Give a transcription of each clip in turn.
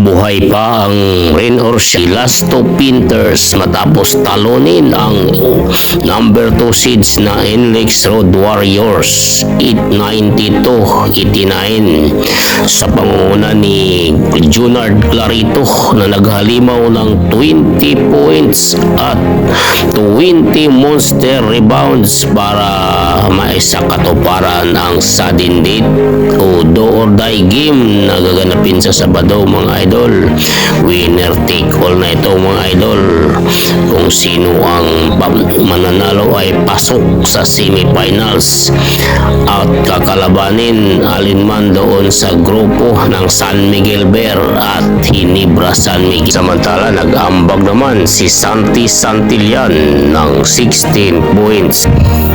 Buhay pa ang Rain or si Lasto Pinters matapos talunin ang number 2 seeds na Inlex Road Warriors. 892-89 sa pangunguna ni Junard Clarito na naghalimaw ng 20 points at 20 monster rebounds para maisakatuparan ang sudden date o do or die game na gaganapin sa Sabado mga idol. Winner take all na ito mga idol. Kung sino ang mananalo ay pasok sa semifinals at kakalabanin alinman doon sa grupo ng San Miguel Bear at Hinibra San Miguel. Samantala nag-ambag naman si Santi Santillan ng 16 points.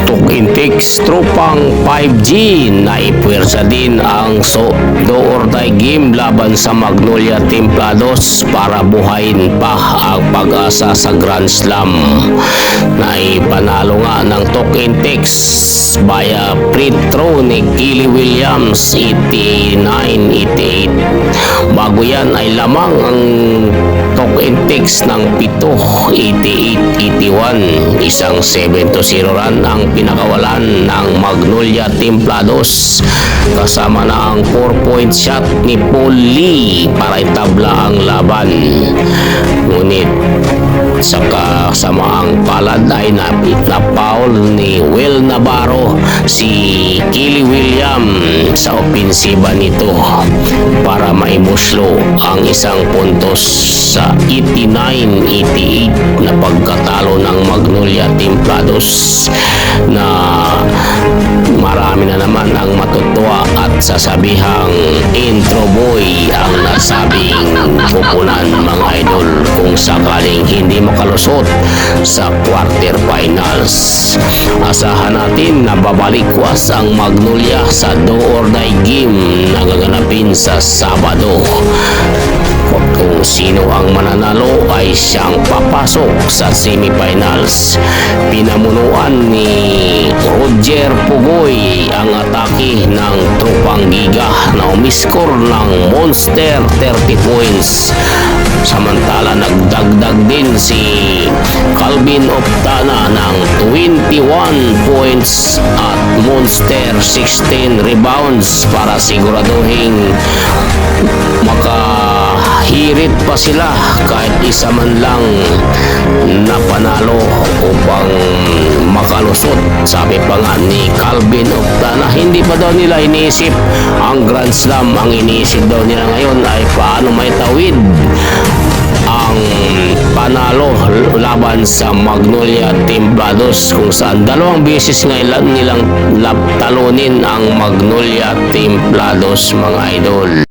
Tuk intakes tropang 5G na ipwersa din ang so do or die game laban sa Magnolia Templados para buhayin pa ang pag-asa sa Grand Slam na ipanalo nga ng Tuk intakes via free throw ni Gilly Williams 89-88 bago yan ay lamang ang Tok intakes ng 7, 88-81. Isang 7 to 0 run ang pinakawalan ng Magnolia Templados. Kasama na ang 4-point shot ni Paul Lee para itabla ang laban. Ngunit sa kasamaang palad ay napit na foul ni Will Navarro si Killy William sa opensiba nito para maimuslo ang isang puntos sa 89-88 na pagkatalo ng Magnolia Templados na marami na naman ang matutuwa at sasabihang intro boy ang nasabing pupunan kung sakaling hindi makalusot sa quarter finals. Asahan natin na babalikwas ang Magnolia sa do or die game na gaganapin sa Sabado. Kung sino ang mananalo ay siyang papasok sa semifinals. Pinamunuan ni Roger Pugoy ang atake ng Tropang Giga na umiskor ng Monster 30 points. Samantala nagdagdag din si Calvin Optana ng 21 points at Monster 16 rebounds para siguraduhin makahirit pa sila kahit isa man lang na panalo upang makalusot. Sabi pa nga ni Calvin Optana, hindi pa daw nila iniisip ang Grand Slam. Ang iniisip daw nila ngayon ay paano may tawid laban sa Magnolia Templados kung saan dalawang beses nga ilan nilang talunin ang Magnolia Templados mga idol.